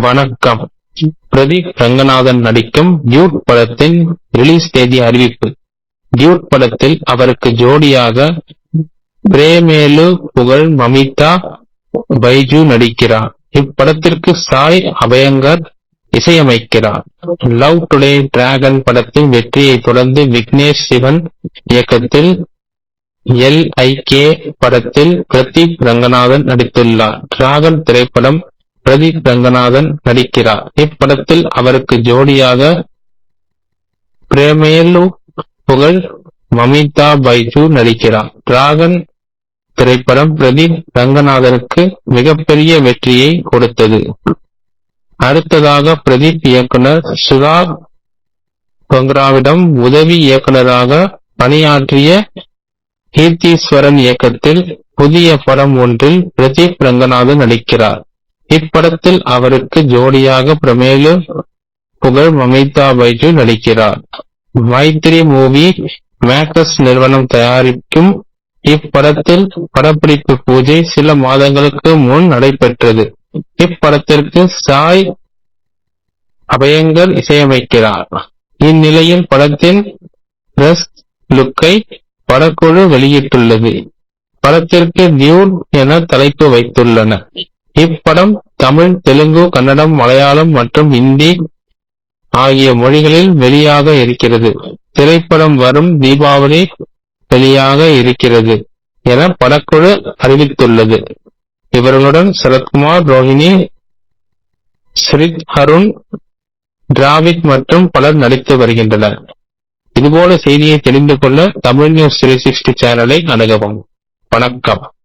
வணக்கம். பிரதீப் ரங்கநாதன் நடிக்கும் டியூட் படத்தின் ரிலீஸ் தேதி அறிவிப்பு. டியூட் படத்தில் அவருக்கு ஜோடியாக பிரேமேலு புகழ் மமிதா பைஜு நடிக்கிறார். இப்படத்திற்கு சாய் அபயங்கர் இசையமைக்கிறார். லவ் டுடே டிராகன் படத்தின் வெற்றியை தொடர்ந்து விக்னேஷ் சிவன் இயக்கத்தில் எல் ஐ கே படத்தில் பிரதீப் ரங்கநாதன் நடித்துள்ளார். டிராகன் திரைப்படம் பிரதீப் ரங்கநாதன் நடிக்கிறார். இப்படத்தில் அவருக்கு ஜோடியாக பிரேமேலு புகழ் மமிதா பைஜு நடிக்கிறார். டிராகன் திரைப்படம் பிரதீப் ரங்கநாதனுக்கு மிகப்பெரிய வெற்றியை கொடுத்தது. அடுத்ததாக பிரதீப் இயக்குனர் சுதா கொங்கராவிடம் உதவி இயக்குனராக பணியாற்றிய கீர்த்தீஸ்வரன் இயக்கத்தில் புதிய படம் ஒன்றில் பிரதீப் ரங்கநாதன் நடிக்கிறார். இப்படத்தில் அவருக்கு ஜோடியாக பிரமேலு புகழ் மமிதா பைஜு நடிக்கிறார். மைத்ரி மூவி மேக்கஸ் நிறுவனம் தயாரிக்கும் இப்படத்தில் படப்பிடிப்பு பூஜை சில மாதங்களுக்கு முன் நடைபெற்றது. இப்படத்திற்கு சாய் அபயங்கர் இசையமைக்கிறார். இந்நிலையில் படத்தின் பிரஸ் லுக்கை படக்குழு வெளியிட்டுள்ளது. படத்திற்கு டியூட் என தலைப்பு வைத்துள்ளனர். இப்படம் தமிழ் தெலுங்கு கன்னடம் மலையாளம் மற்றும் இந்தி ஆகிய மொழிகளில் வெளியாக இருக்கிறது. திரைப்படம் வரும் தீபாவளி வெளியாக இருக்கிறது என படக்குழு அறிவித்துள்ளது. இவர்களுடன் சரத்குமார் ரோஹிணி ஸ்ரித் அருண் டிராவிட் மற்றும் பலர் நடித்து வருகின்றனர். இதுபோல செய்தியை தெரிந்து கொள்ள தமிழ் நியூஸ் த்ரீ சிக்ஸ்டி சேனலை அணுகவும். வணக்கம்.